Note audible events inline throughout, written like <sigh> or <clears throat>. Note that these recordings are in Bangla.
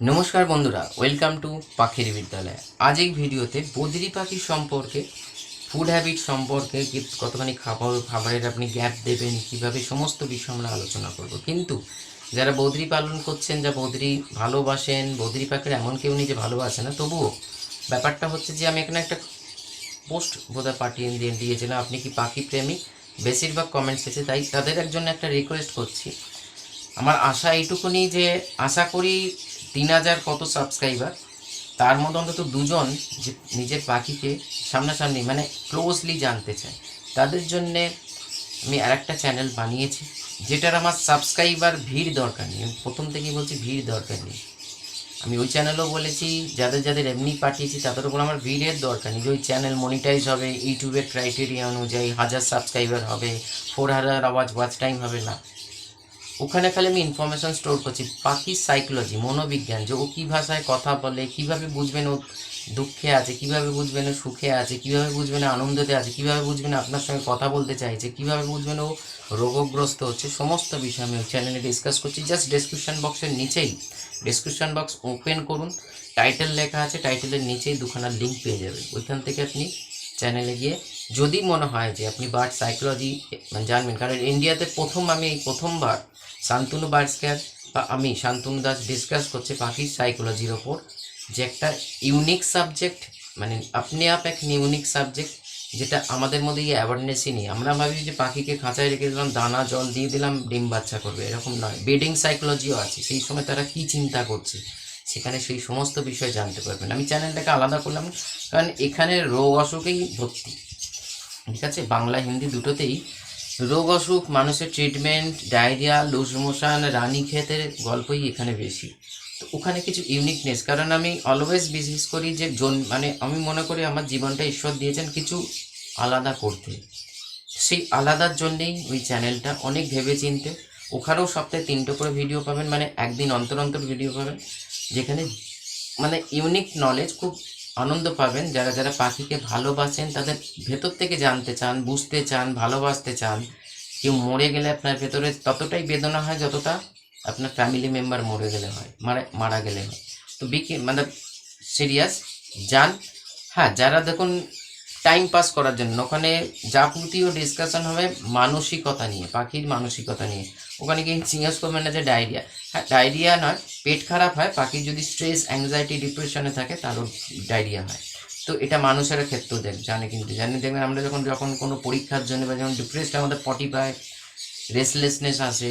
নমস্কার বন্ধুরা ওয়েলকাম টু পাখির বিদ্যালয়। আজ এই ভিডিওতে বদ্রি পাখি সম্পর্কে ফুড হ্যাবিট সম্পর্কে কতখানি খাবার খাবারের আপনি গ্যাপ দেবেন, কীভাবে সমস্ত বিষয় আমরা আলোচনা করব। কিন্তু যারা বদ্রি পালন করছেন, যা বদ্রি ভালোবাসেন, বদ্রি পাখির এমন কেউ নেই যে ভালোবাসে না, তবুও ব্যাপারটা হচ্ছে যে আমি এখানে একটা পোস্ট বোধহয় পাঠিয়ে দিয়ে দিয়েছিলাম। আপনি কি পাখি প্রেমী? বেশিরভাগ কমেন্টস এসেছে তাই তাদের একজন একটা রিকোয়েস্ট করছি। আমার আশা এইটুকুনি যে আশা করি তিন হাজার কত সাবস্ক্রাইবার তার মধ্যে অন্তত দুজন যে নিজের পাখিকে সামনাসামনি মানে ক্লোজলি জানতে চায়। তাদের জন্যে আমি আর একটা চ্যানেল বানিয়েছি, যেটার আমার সাবস্ক্রাইবার ভিড় দরকার নেই। আমি প্রথম থেকেই বলছি ভিড় দরকার নেই। আমি ওই চ্যানেলও বলেছি, যাদের যাদের এমনি পাঠিয়েছি, তাদের উপর আমার ভিড়ের দরকার নেই। ওই চ্যানেল মনিটাইজ হবে, ইউটিউবের ক্রাইটেরিয়া অনুযায়ী হাজার সাবস্ক্রাইবার হবে ফোর হাজার আওয়াজ ওয়াচ টাইম হবে না। ওখানে খালি আমি ইনফরমেশন স্টোর করছি। পাখির সাইকোলজি মনোবিজ্ঞান, যে ও কী ভাষায় কথা বলে, কীভাবে বুঝবেন ও দুঃখে আছে, কীভাবে বুঝবেন ও সুখে আছে, কীভাবে বুঝবেন আনন্দতে আছে, কীভাবে বুঝবেন আপনার সঙ্গে কথা বলতে চাইছে, কীভাবে বুঝবেন ও রোগগ্রস্ত হচ্ছে, সমস্ত বিষয় আমি চ্যানেলে ডিসকাস করছি। জাস্ট ডেসক্রিপশন বক্সের নিচেই ডেসক্রিপশন বক্স ওপেন করুন টাইটেল লেখা আছে টাইটেলের নিচেই দুখানা লিঙ্ক পেয়ে যাবেন। ওইখান থেকে আপনি চ্যানেলে গিয়ে যদি মনে হয় যে আপনি বার্ড সাইকোলজি জানবেন, কারণ ইন্ডিয়াতে প্রথম আমি এই প্রথমবার শান্তনু বার্ড স্ক্যার বা আমি শান্তনু দাস ডিসকাস করছি পাখির সাইকোলজির ওপর যে একটা ইউনিক সাবজেক্ট মানে আপনি আপ এক ইউনিক সাবজেক্ট যেটা আমাদের মধ্যে এই অ্যাওয়ারনেসই নেই। আমরা ভাবি যে পাখিকে খাঁচায় রেখে দিলাম, দানা, জল দিয়ে দিলাম, ডিম বাচ্চা করবে, এরকম নয়। বেডিং সাইকোলজিও আছে। সেই সময় তারা কি চিন্তা করছে, সেখানে সেই সমস্ত বিষয় জানতে পারবেন। আমি চ্যানেলটাকে আলাদা করলাম, কারণ এখানে রোগ অসুখেই ভর্তি। ঠিক আছে? বাংলা, হিন্দি দুটোতেই রোগ অসুখ, মানুষের ট্রিটমেন্ট ডায়রিয়া লুজ মোশন রানী ক্ষেতের গল্পই এখানে বেশি। তো ওখানে কিছু ইউনিকনেস কারণ আমি অলওয়েজ বিশ্বাস করি যে জন মানে আমি মনে করি আমার জীবনটা ঈশ্বর দিয়েছেন কিছু আলাদা করতে। সেই আলাদার জন্যেই ওই চ্যানেলটা অনেক ভেবে চিনতে ওখানেও সপ্তাহে তিনটে করে ভিডিও পাবেন মানে একদিন অন্তর অন্তর ভিডিও পাবেন, যেখানে মানে ইউনিক নলেজ খুব আনন্দ পাবেন। যারা যারা পাখিকে ভালোবাসেন, তাদের ভেতর থেকে জানতে চান, বুঝতে চান, ভালোবাসতে চান, কেউ মরে গেলে আপনার ভেতরে ততটাই বেদনা হয় যতটা আপনার ফ্যামিলি মেম্বার মরে গেলে হয়, মারা মারা গেলে হয়। তো বিকে মানে সিরিয়াস যান। হ্যাঁ যারা দেখুন টাইম পাস করার জন্য। ওখানে যাবতীয় ডিসকাশন হবে মানসিকতা নিয়ে, পাখির মানসিকতা নিয়ে। ওখানে গিয়ে জিজ্ঞেস করবেন না যে ডায়রিয়া হ্যাঁ ডায়রিয়া নয়, পেট খারাপ হয় পাখির যদি স্ট্রেস অ্যাংজাইটি ডিপ্রেশনে থাকে, তারও ডায়রিয়া হয়। তো এটা মানুষের ক্ষেত্রেও দেখ, জানে কিন্তু। জানে, দেখবেন আমরা যখন যখন কোনো পরীক্ষার জন্য বা যখন ডিপ্রেসড আমাদের পটি পায় রেসলেসনেস আসে।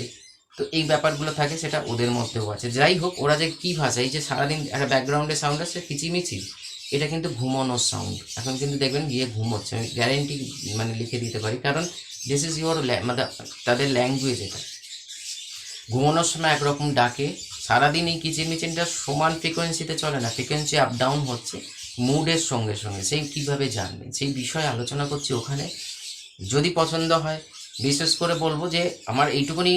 তো এই ব্যাপারগুলো থাকে, সেটা ওদের মধ্যেও আছে। যাই হোক, ওরা যে কী ভাষা, এই যে সারাদিন একটা ব্যাকগ্রাউন্ডে সাউন্ড আসছে কিচিমিচি এটা কিন্তু ঘুমানোর সাউন্ড এখন কিন্তু দেখবেন গিয়ে ঘুমোচ্ছে আমি গ্যারেন্টি মানে লিখে দিতে পারি। কারণ দিস ইজ ইউর মানে তাদের ল্যাঙ্গুয়েজ এটা। ঘুমানোর সময় একরকম ডাকে। সারাদিন এই কিচিরমিচিনটা সমান ফ্রিকোয়েন্সিতে চলে না। ফ্রিকোয়েন্সি আপ ডাউন হচ্ছে। মুডের সঙ্গে সঙ্গে। সেই কীভাবে জানবেন সেই বিষয়ে আলোচনা করছি ওখানে। যদি পছন্দ হয়, বিশেষ করে বলব যে আমার এইটুকুনি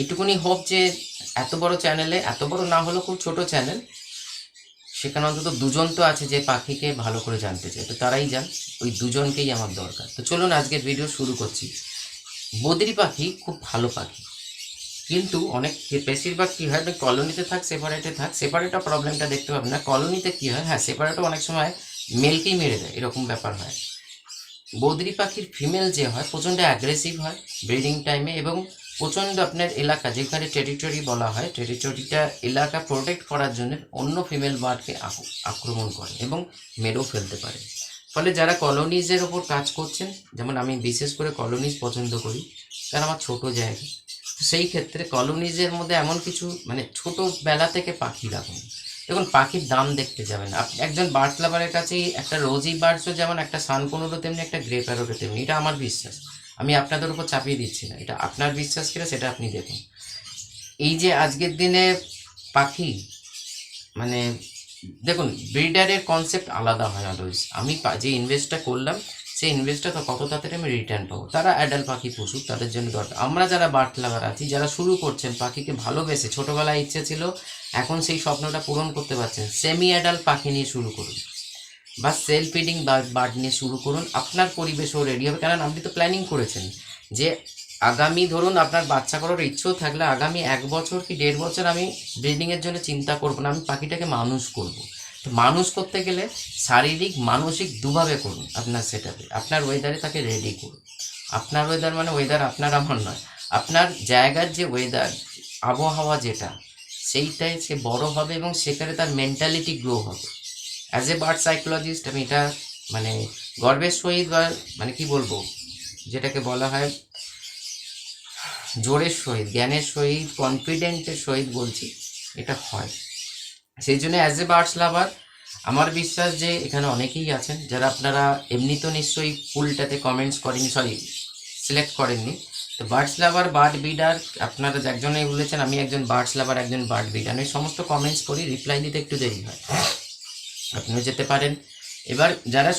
এইটুকুনি হোপ যে এত বড় চ্যানেলে এত বড় না হলেও খুব ছোট চ্যানেল সেখানে অন্তত দুজন তো আছে যে পাখিকে ভালো করে জানতে চায়। তো তারাই যান ওই দুজনকেই আমার দরকার। তো চলুন আজকের ভিডিও শুরু করছি। বদ্রি পাখি খুব ভালো পাখি। কিন্তু অনেক বেশিরভাগ কী হয় কলোনিতে থাক সেপারেটে থাক সেপারেটও প্রবলেমটা দেখতে পাবেন না। কলোনিতে কী হয় হ্যাঁ সেপারেটও অনেক সময় মেলকেই মেরে দেয়, এরকম ব্যাপার হয়। বদ্রি পাখির ফিমেল যে হয়, প্রচণ্ড অ্যাগ্রেসিভ হয় ব্রিডিং টাইমে এবং প্রচণ্ড আপনার এলাকা, যেখানে টেরিটরি বলা হয় টেরিটরিটা এলাকা প্রোটেক্ট করার জন্য অন্য ফিমেল বার্ডকে আক্রমণ করে এবং মেরেও ফেলতে পারে। ফলে যারা কলোনিজের ওপর কাজ করছেন, যেমন আমি বিশেষ করে কলোনিজ পছন্দ করি কারণ আমার ছোটো জায়গা। সেই ক্ষেত্রে কলোনিজের মধ্যে এমন কিছু মানে ছোটোবেলা থেকে পাখি রাখুন। দেখুন, পাখির দাম দেখতে যাবেন আপনি একজন বার্ড লাভারের কাছেই একটা রোজি বার্ডসও যেমন একটা সানকোনোরও তেমনি একটা গ্রে তেমনি, এটা আমার বিশ্বাস। আমি আপনাদের উপর চাপিয়ে দিচ্ছি না। এটা আপনার বিশ্বাস কিনা সেটা আপনি দেখুন। এই যে আজকের দিনে পাখি মানে দেখুন ব্রিডারের কনসেপ্ট আলাদা হয় অলওয়েজ আমি যে ইনভেস্টটা করলাম, সেই ইনভেস্টটা তো কত তাড়াতাড়ি আমি রিটার্ন পাবো। তারা অ্যাডাল্ট পাখি পশু তাদের জন্য দরকার। আমরা যারা বার্ড লাভার আছি, যারা শুরু করছেন, পাখিকে ভালোবেসে, ছোটোবেলায় ইচ্ছে ছিল, এখন সেই স্বপ্নটা পূরণ করতে পারছেন। সেমি অ্যাডাল্ট পাখি নিয়ে শুরু করুন। বা সেলফ ফিডিং বার্ড নিয়ে শুরু করুন। আপনার পরিবেশও রেডি হবে। কারণ আপনি তো প্ল্যানিং করেছেন যে আগামী ধরুন আপনার বাচ্চা করার ইচ্ছেও থাকলে আগামী এক বছর কি দেড় বছর আমি ব্রিডিংয়ের জন্য চিন্তা করব না। আমি পাখিটাকে মানুষ করব। তো মানুষ করতে গেলে শারীরিক, মানসিক দুভাবে করুন আপনার সেটাতে আপনার ওয়েদারে তাকে রেডি করুন। আপনার ওয়েদার মানে ওয়েদার আপনার আমার নয়। আপনার জায়গার যে ওয়েদার আবহাওয়া যেটা, সেইটাই সে বড় হবে এবং সেখানে তার মেন্টালিটি গ্রো হবে। অ্যাজ এ বার্ড সাইকোলজিস্ট আমি এটা মানে গর্বের সহিত বা মানে কি বলব? যেটাকে বলা হয় জোরের সহিত, জ্ঞানের সহিত কনফিডেন্টের সহিত বলছি, এটা হয়। সেই জন্য অ্যাজ এ বার্ডস লাভার আমার বিশ্বাস যে এখানে অনেকেই আছেন যারা আপনারা এমনি তো নিশ্চয়ই ফুলটাতে কমেন্টস করেনি সরি সিলেক্ট করেননি। তো বার্ডস লাভার বার্ড বিডার আপনারা একজনেই বলেছেন, আমি একজন বার্ডস লাভার একজন বার্ড বিডার আমি সমস্ত কমেন্টস করি রিপ্লাই দিতে একটু দেরি হয়। আপনিও যেতে পারেন। এবার যারা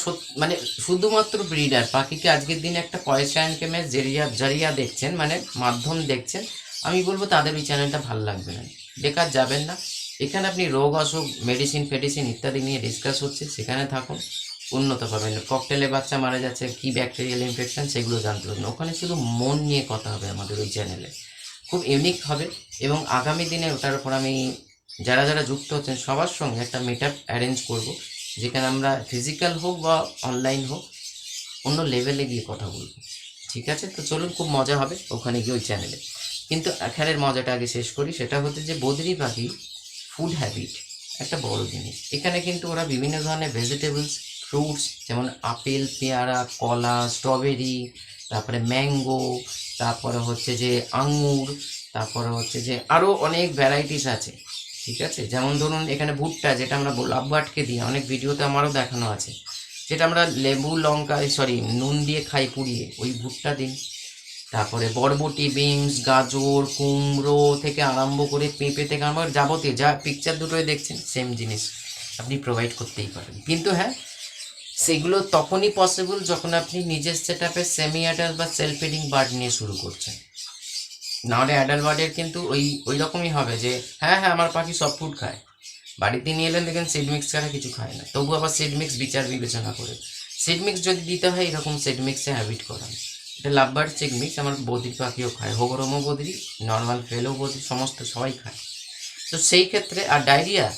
মানে শুধুমাত্র ব্রিডার পাখিকে আজকের দিনে একটা পয়সা ইনকামের জেরিয়া, জারিয়া দেখছেন মানে মাধ্যম দেখছেন, আমি বলব তাদের ওই চ্যানেলটা ভালো লাগবে না। বেকার যাবেন না। এখানে আপনি রোগ, অসুখ মেডিসিন ফেডিসিন ইত্যাদি নিয়ে ডিসকাস হচ্ছে, সেখানে থাকুন। উন্নত পাবেন। ককটেলে বাচ্চা মারা যাচ্ছে, কি ব্যাকটেরিয়াল ইনফেকশন সেগুলো জানতে পারবেন। ওখানে শুধু মন নিয়ে কথা হবে আমাদের ওই চ্যানেলে খুব ইউনিক হবে এবং আগামী দিনে ওটার উপর আমি যারা যারা যুক্ত হচ্ছেন, সবার সঙ্গে একটা মিট আপ অ্যারেঞ্জ করব, যেখানে আমরা ফিজিক্যাল হোক বা অনলাইন হোক, অন্য লেভেলে গিয়ে কথা বলব। ঠিক আছে? তো চলুন, খুব মজা হবে ওখানে গিয়ে ওই চ্যানেলে কিন্তু খেলের মজাটা আগে শেষ করি, সেটা হচ্ছে যে বদ্রি পাখি ফুড হ্যাবিট একটা বড় জিনিস। এখানে কিন্তু ওরা বিভিন্ন ধরনের ভেজিটেবলস ফ্রুটস যেমন আপেল, পেয়ারা, কলা স্ট্রবেরি তারপরে ম্যাঙ্গো তারপরে হচ্ছে যে আঙুর তারপরে হচ্ছে যে আরও অনেক ভ্যারাইটিস আছে। ঠিক আছে? যেমন ধরুন এখানে ভুট্টা, যেটা আমরা লাভবাটকে দিই অনেক ভিডিওতে আমারও দেখানো আছে। যেটা আমরা লেবু, লঙ্কা সরি, নুন দিয়ে খাই পুড়িয়ে, ওই ভুট্টা দিন। তারপরে বরবটি, বিনস, গাজর, কুমড়ো থেকে আরম্ভ করে পেঁপে থেকে আরম্ভ করে যাবতীয়, যা পিকচার দুটোই দেখছেন সেম জিনিস আপনি প্রোভাইড করতেই পারেন। কিন্তু হ্যাঁ সেগুলো তখনই পসিবল যখন আপনি নিজের সেট আপে সেমি অ্যাডাল্ট বা সেলফ ফিডিং বার্ড নিয়ে শুরু করছেন। নাহলে অ্যাডাল্ট বার্ডের কিন্তু ওই ওই রকমই হবে যে হ্যাঁ হ্যাঁ আমার পাখি সব ফুড খায়। বাড়িতে নিয়ে এলেন দেখেন সিড মিক্স ছাড়া কিছু খায় না। তবু আবার সিড মিক্স বিচার বিবেচনা করে। সিড মিক্স যদি দিতে হয়, এরকম সিড মিক্সে হ্যাবিট করান। এটা লাভবার সিড মিক্স আমার বদির পাখিও খায়। হোগরমও বদিরি নর্মাল ফেলও বদির, সমস্ত সবাই খায়। তো সেই ক্ষেত্রে, আর ডায়রিয়া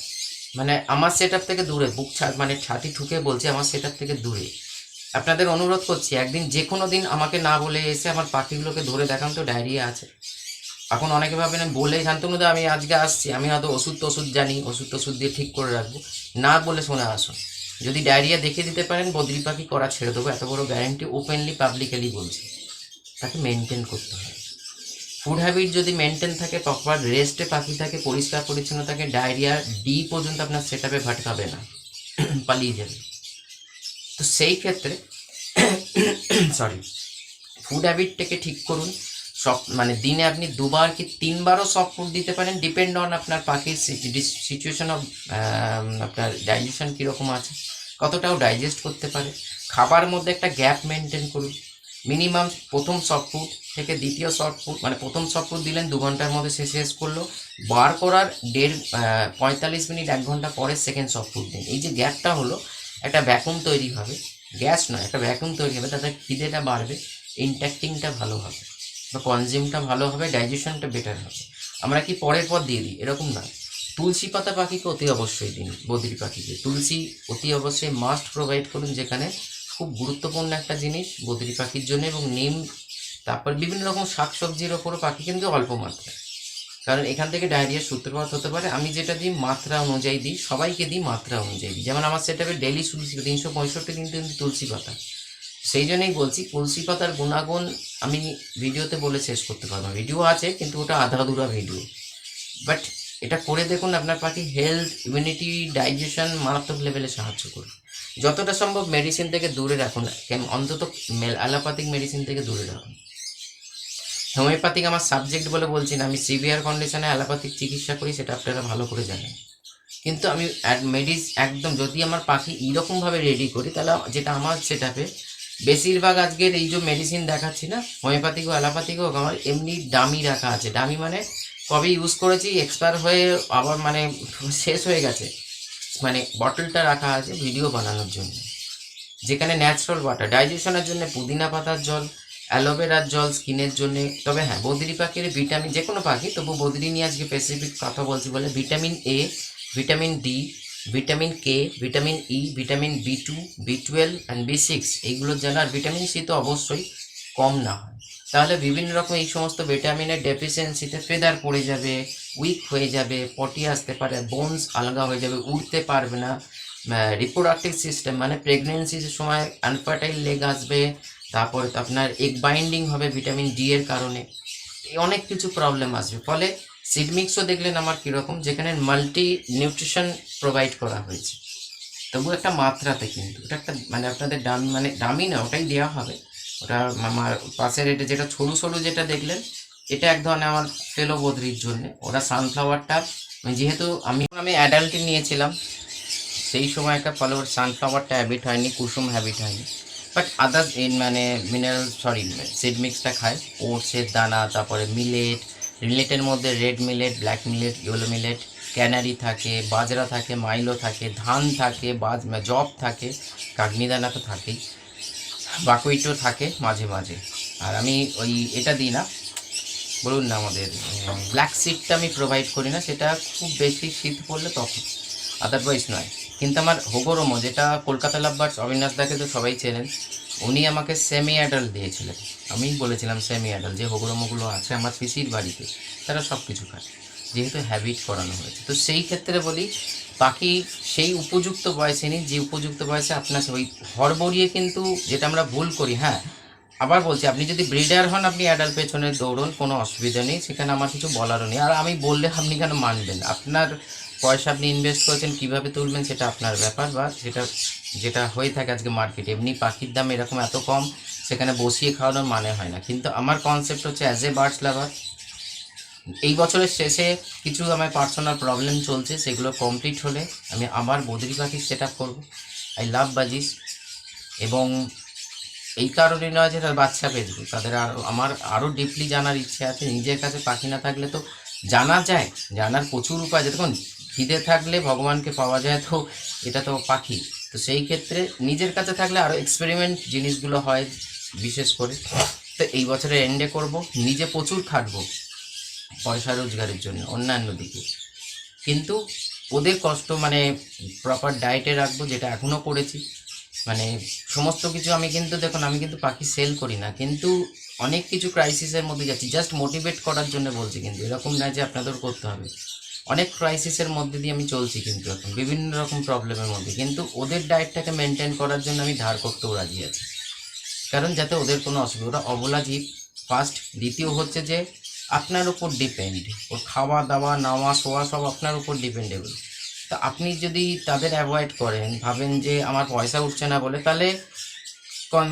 মানে আমার সেট থেকে দূরে, বুক ছা মানে ছাতি ঠুকে বলছে, আমার সেট থেকে দূরে। আপনাদের অনুরোধ করছি, একদিন যে কোনো দিন আমাকে না বলে এসে আমার পাখিগুলোকে ধরে দেখান তো ডায়রিয়া আছে। এখন অনেকে ভাবেন বলে শান্তনু দা আমি আজকে আসছি, আমি হয়তো ওষুধ টষুধ জানি, ওষুধ টষুধ দিয়ে ঠিক করে রাখব। না বলে শুনে, আসুন। যদি ডায়রিয়া দেখে দিতে পারেন বদ্রি পাখি করা ছেড়ে দেবো, এত বড় গ্যারেন্টি ওপেনলি পাবলিকালি বলছি। তাকে মেনটেন করতে হবে। ফুড হ্যাবিট যদি মেনটেন থাকে প্রপার রেস্টে পাখি থাকে, পরিষ্কার পরিচ্ছন্ন থাকে ডায়রিয়া ডি পর্যন্ত আপনার সেট আপে ভাটকাবে না। <clears throat> পালিয়ে যাবে। তো সেই ক্ষেত্রে সরি ফুড হ্যাবিটটাকে ঠিক করুন। সব মানে দিনে আপনি দুবার কি তিনবারও সফট ফুড দিতে পারেন ডিপেন্ড অন আপনার পাখির সিচুয়েশন অফ আপনার ডাইজেশন কীরকম আছে, কতটাও ডাইজেস্ট করতে পারে। খাবার মধ্যে একটা গ্যাপ মেনটেন করুন। মিনিমাম প্রথম সফট ফুড থেকে দ্বিতীয় সফট ফুড মানে প্রথম সফট ফুড দিলেন, দু ঘণ্টার মধ্যে সে শেষ করল। বার করার দেড় পঁয়তাল্লিশ মিনিট, এক ঘণ্টা পরে সেকেন্ড সফট ফুড দিন। এই যে গ্যাপটা হলো একটা ভ্যাকুম তৈরি হবে। গ্যাস নয়, একটা ভ্যাকুম তৈরি হবে, তাতে খিদেটা বাড়বে ইনট্যাক্টিংটা ভালো হবে বা কনজিউমটা ভালো হবে ডাইজেশনটা বেটার হবে। আমরা কি পরের পর দিয়ে দিই? এরকম না তুলসী পাতা পাখিকে অতি অবশ্যই দিন বদ্রি পাখিকে। তুলসী অতি অবশ্যই মাস্ট প্রোভাইড করুন, যেখানে খুব গুরুত্বপূর্ণ একটা জিনিস বদ্রি পাখির জন্য এবং নিম, তারপর বিভিন্ন রকম শাকসবজির ওপরও পাখি কিন্তু অল্প মাত্রায়। কারণ এখান থেকে ডায়রিয়ার সূত্রপাত হতে পারে। আমি যেটা দিই মাত্রা অনুযায়ী দিই, সবাইকে দিই মাত্রা অনুযায়ী দিই। যেমন আমার সেটা ডেলি তুলসী তিনশো পঁয়ষট্টি দিন কিন্তু তুলসী পাতা। সেই জন্যই বলছি, তুলসী পাতার গুণাগুণ আমি ভিডিওতে বলে শেষ করতে পারব। ভিডিও আছে, কিন্তু ওটা আধা আধুরা ভিডিও বাট এটা করে দেখুন, আপনার পাখি হেলথ ইমিউনিটি ডাইজেশন মারাত্মক লেভেলে সাহায্য করবে। যতটা সম্ভব মেডিসিন থেকে দূরে রাখুন। অন্তত অ্যালোপ্যাথিক মেডিসিন থেকে দূরে রাখুন। হোমিওপ্যাথিক আমার সাবজেক্ট বলে বলছি না, আমি সিভিয়ার কন্ডিশনে অ্যালোপ্যাথিক চিকিৎসা করি, সেটা আপনারা ভালো করে জানেন। কিন্তু আমি মেডিস একদম যদি আমার পাখি এইরকমভাবে রেডি করি, তাহলে যেটা আমার সেটাপে বেশিরভাগ আজকের এই যে মেডিসিন দেখাচ্ছি না হোমিওপ্যাথিক ও অ্যালোপ্যাথিক হোক, আমার এমনি দামি রাখা আছে। দামি মানে কবে ইউজ করেছি এক্সপায়ার হয়ে আবার মানে শেষ হয়ে গেছে। মানে বটলটা রাখা আছে ভিডিও বানানোর জন্য। যেখানে ন্যাচারাল ওয়াটার ডাইজেশনের জন্য পুদিনা পাতার জল অ্যালোভেরার জল স্কিনের জন্য, তবে হ্যাঁ বদ্রি পাখির ভিটামিন যে কোনো পাখি, তবু বদ্রি নিয়ে আজকে স্পেসিফিক কথা বলছি বলে vitamin A vitamin D vitamin K vitamin E vitamin B two B twelve and B six এইগুলোর যেন আর ভিটামিন সি তো অবশ্যই কম না হয়। তাহলে বিভিন্ন রকম এই সমস্ত ভিটামিনের ডেফিসিয়েন্সিতে ফেদার পড়ে যাবে উইক হয়ে যাবে পটি আসতে পারে বোনস আলগা হয়ে যাবে উঠতে পারবে না রিপ্রোডাক্টিভ সিস্টেম মানে প্রেগনেন্সির সময় আনফার্টাইল লেগ আসবে তারপরে আপনার এগ বাইন্ডিং হবে ভিটামিন ডি এর কারণে। অনেক কিছু প্রবলেম আসবে। ফলে সিডমিক্সও দেখলেন আমার কীরকম, যেখানে মাল্টি নিউট্রিশন প্রোভাইড করা হয়েছে। তবু একটা মাত্রাতে কিন্তু, ওটা একটা মানে আপনাদের দাম মানে দামি না, ওটাই দেওয়া হবে। ওটা আমার পাশের এটা যেটা সরু সরু যেটা দেখলেন, এটা এক ধরনের আমার ফেলো বদরির জন্য। ওরা সানফ্লাওয়ারটা যেহেতু আমি আমি অ্যাডাল্টে নিয়েছিলাম, সেই সময়কার ফলে ওর সানফ্লাওয়ারটা হ্যাবিট হয়নি, কুসুম হ্যাবিট হয়নি। বাট আদার্স মানে মিনারেল সরি সিড মিক্সটা খায়। ওটসের দানা, তারপরে মিলেট মিলেটের মধ্যে red millet black millet yellow millet canary থাকে, বাজরা থাকে মাইলো থাকে, ধান থাকে, বাজ জব থাকে কাগনি দানা তো থাকেই। বাকুইটও থাকে মাঝে মাঝে। আর আমি ওই এটা দিই না। বলুন না আমাদের ব্ল্যাক সিডটা আমি প্রোভাইড করি না, সেটা খুব বেশি শীত পড়লে তখন। আদারওয়াইজ নয়। কিন্তু আমার হোগোরোমো যেটা কলকাতা লাভবার্স অবিনাশ দাকে তো সবাই চেনেন, উনি আমাকে সেমি অ্যাডাল্ট দিয়েছিলেন। আমি বলেছিলাম সেমি অ্যাডাল্ট যে হোগোরোমোগুলো আছে আমার পিসির বাড়িতে, তারা সব কিছু খায়, যেহেতু হ্যাবিট করানো হয়েছে। তো সেই ক্ষেত্রে বলি পাখি সেই উপযুক্ত বয়সে নেই, যে উপযুক্ত বয়সে আপনার ওই হড়বড়িয়ে কিন্তু যেটা আমরা ভুল করি হ্যাঁ আবার বলছি, আপনি যদি ব্রিডার হন, আপনি অ্যাডাল্ট পেছনে দৌড়ন, কোনো অসুবিধা নেই, সেখানে আমার কিছু বলারও নেই। আর আমি বললে আপনি কেন মানবেন? আপনার পয়সা আপনি ইনভেস্ট করেছেন, কীভাবে তুলবেন সেটা আপনার ব্যাপার বা সেটা যেটা হয়ে থাকে আজকে মার্কেটে এমনি পাখির দাম এরকম এত কম, সেখানে বসিয়ে খাওয়ানোর মানে হয় না। কিন্তু আমার কনসেপ্ট হচ্ছে অ্যাজ এ বার্ডস লাভার এই বছরের শেষে কিছু আমার পার্সোনাল প্রবলেম চলছে, সেগুলো কমপ্লিট হলে আমি আবার বদ্রি পাখি সেট আপ করব। আই লাভ বাজিস এবং এই কারণে নয় যে বাচ্চা বেচবো তাদের আর, আমার আরও ডিপলি জানার ইচ্ছে আছে। নিজের কাছে পাখি না থাকলে তো জানা যায়, জানার প্রচুর উপায় আছে। দেখুন খিদে থাকলে ভগবানকে পাওয়া যায়, তো এটা তো পাখি। তো সেই ক্ষেত্রে নিজের কাছে থাকলে আরও এক্সপেরিমেন্ট জিনিসগুলো হয় বিশেষ করে। তো এই বছরের এন্ডে করব, নিজে প্রচুর খাটবো পয়সা রোজগারের জন্য অন্যান্য দিকে। কিন্তু ওদের কষ্ট মানে প্রপার ডায়েটে রাখব, যেটা এখনও করেছি। মানে সমস্ত কিছু আমি কিন্তু, দেখুন, আমি কিন্তু পাখি সেল করি না, কিন্তু অনেক কিছু ক্রাইসিসের মধ্যে যাচ্ছি। জাস্ট মোটিভেট করার জন্য বলছি কিন্তু, এরকম না যে আপনাদের করতে হবে। অনেক ক্রাইসিসের মধ্যে দিয়ে আমি চলছি কিন্তু এখন, বিভিন্ন রকম প্রবলেমের মধ্যে। কিন্তু ওদের ডায়েটটাকে মেনটেন করার জন্য আমি ধার করতেও রাজি আছি। কারণ যাতে ওদের কোনো অসুবিধা অবলা জীব। ফার্স্ট দ্বিতীয় হচ্ছে যে আপনার উপর ডিপেন্ড ওর খাওয়া দাওয়া নাওয়া, শোয়া সব আপনার উপর ডিপেন্ডেবল তা আপনি যদি তাদের অ্যাভয়েড করেন, ভাবেন যে আমার পয়সা উঠছে না বলে, তাহলে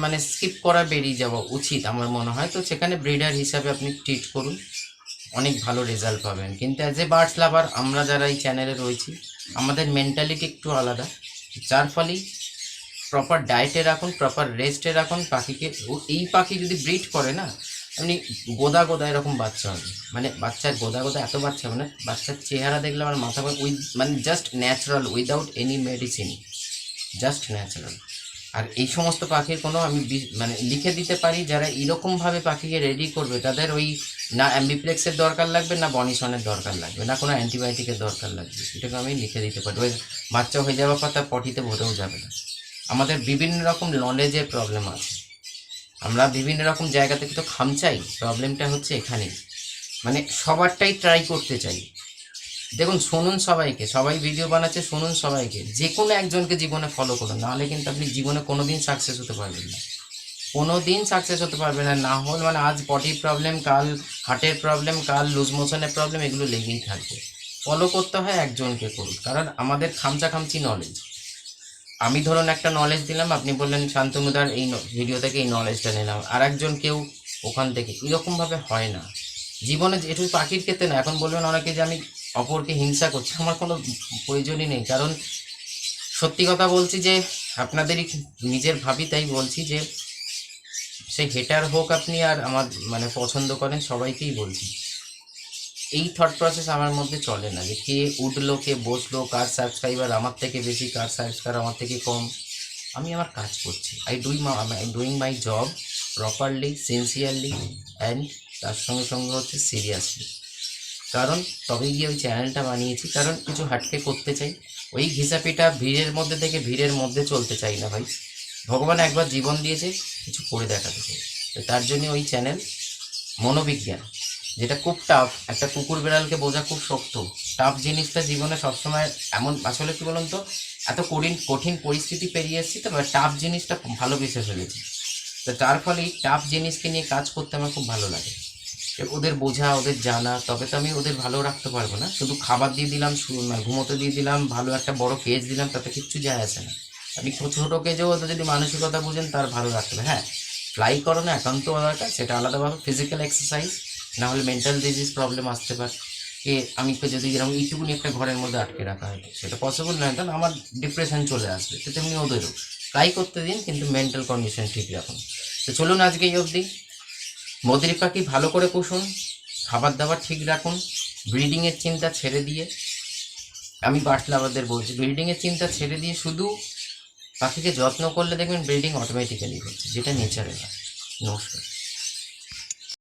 মানে স্কিপ করা বেরিয়ে যাওয়া উচিত আমার মনে হয়। তো সেখানে ব্রিডার হিসাবে আপনি ট্রিট করুন। অনেক ভালো রেজাল্ট পাবেন। কিন্তু অ্যাজ এ বার্ডস লাভার আমরা যারা এই চ্যানেলে রয়েছি, আমাদের মেন্টালিটি একটু আলাদা। যার ফলেই প্রপার ডায়েটে রাখুন প্রপার রেস্টে রাখুন, পাখিকে এই পাখি যদি ব্রিড করে না, আপনি গোদা গোদা এরকম বাচ্চা হবে। মানে বাচ্চার গোদা গোদা এত বাচ্চা হবে না, বাচ্চার চেহারা দেখলে আমার মাথা উইথ মানে just natural without any medicine just natural আর এই সমস্ত পাখির কোনো আমি মানে লিখে দিতে পারি যারা এরকমভাবে পাখিকে রেডি করবে। তাদের ওই না অ্যাম্বিপ্লেক্সের দরকার লাগবে, না বনিসনের দরকার লাগবে, না কোনো অ্যান্টিবায়োটিকের দরকার লাগবে। এটাকে আমি লিখে দিতে পারি। ওই বাচ্চা হয়ে যাওয়ার পর তার পটিতে ভরেও যাবে না। আমাদের বিভিন্ন রকম নলেজের প্রবলেম আছে। আমরা বিভিন্ন রকম জায়গা থেকে তো খামচাই প্রবলেমটা হচ্ছে এখানেই। মানে সবারটাই ট্রাই করতে চাই। দেখুন, শুনুন সবাইকে, সবাই ভিডিও বানাচ্ছে, শুনুন সবাইকে। যে কোনো একজনকে জীবনে ফলো করুন, নাহলে কিন্তু আপনি জীবনে কোনো দিন সাকসেস হতে পারবেন না। কোনো দিন সাকসেস হতে পারবেন না না হলে মানে আজ পটির প্রবলেম কাল হার্টের প্রবলেম কাল লুজ মোশনের প্রবলেম এগুলো লেগেই থাকবে। ফলো করতে হয় একজনকে করুন, কারণ আমাদের খামচা খামচি নলেজ আমি ধরুন একটা নলেজ দিলাম, আপনি বললেন, শান্তনুদার এই ভিডিও থেকে এই নলেজটা নিলাম আর একজন কেউ ওখান থেকে, এরকমভাবে হয় না। জীবনে একটু পাখির ক্ষেত্রে না, এখন বলবেন অনেকে যে আমি অপরকে হিংসা করছি, আমার কোনো প্রয়োজনই নেই। কারণ সত্যি কথা বলছি যে, আপনাদেরই নিজের ভাবি, তাই বলছি যে, সে হেটার হোক আপনি আর আমার মানে পছন্দ করেন সবাইকেই বলছি। এই থট প্রসেস আমার মধ্যে চলে না যে, কে উঠল, কে বসল, কার সাবস্ক্রাইবার আমার থেকে বেশি, কার সাবস্ক্রাইবার আমার থেকে কম। আমি আমার কাজ করছি। I do I doing my job properly sincerely and তার সঙ্গে সঙ্গে হচ্ছে সিরিয়াসলি কারণ তবে গিয়ে ওই চ্যানেলটা বানিয়েছি, কারণ কিছু হাটকে করতে চাই। ওই ঘিসাপিটা ভিড়ের মধ্যে থেকে ভিড়ের মধ্যে চলতে চাই না ভাই। ভগবান একবার জীবন দিয়েছে, কিছু করে দেখাতে চাই। তো তার জন্য ওই চ্যানেল মনোবিজ্ঞান, যেটা খুব টাফ একটা কুকুর বেড়ালকে বোঝা খুব শক্ত। টাফ জিনিসটা জীবনে সবসময় এমন, আসলে কি বলুন তো, এত কঠিন কঠিন পরিস্থিতি পেরিয়ে এসেছি, তো টাফ জিনিসটা ভালো বেসে ফেলেছি তো তার ফলে টাফ জিনিসকে নিয়ে কাজ করতে আমার খুব ভালো লাগে। ওদের বোঝা, ওদের জানা, তবে তো আমি ওদের ভালো রাখতে পারব না। শুধু খাবার দিয়ে দিলাম, শু- ঘুমোতে দিয়ে দিলাম, ভালো একটা বড় কেজ দিলাম, তাতে কিচ্ছু যায় আসে না। আপনি ছোট কেজেও ওদের যদি মানসিকতা বুঝেন, তার ভালো রাখতে হবে হ্যাঁ ফ্লাই করানো একান্ত দরকার সেটা আলাদাভাবে ফিজিক্যাল এক্সারসাইজ না হলে মেন্টাল ডিজিজ প্রবলেম আসতে পারে। এ, আমি যদি এরকম এইটুকুনি একটা ঘরের মধ্যে আটকে রাখা হয়, সেটা পসিবল নয় কারণ আমার ডিপ্রেশন চলে আসবে। তো তেমনি ওদেরও। ট্রাই করতে দিন, কিন্তু মেন্টাল কন্ডিশন ঠিক রাখুন। তো চলুন আজকে এই অবধি। মদুরি পাখি ভালো করে পুষুন খাবার দাবার ঠিক রাখুন ব্রিডিংয়ের চিন্তা ছেড়ে দিয়ে। আমি বাটলাবাদের বলছি ব্রিডিংয়ের চিন্তা ছেড়ে দিয়ে শুধু পাখিকে যত্ন করলে দেখবেন ব্রিডিং অটোমেটিক্যালি হচ্ছে, যেটা নেচারে নমস্কার।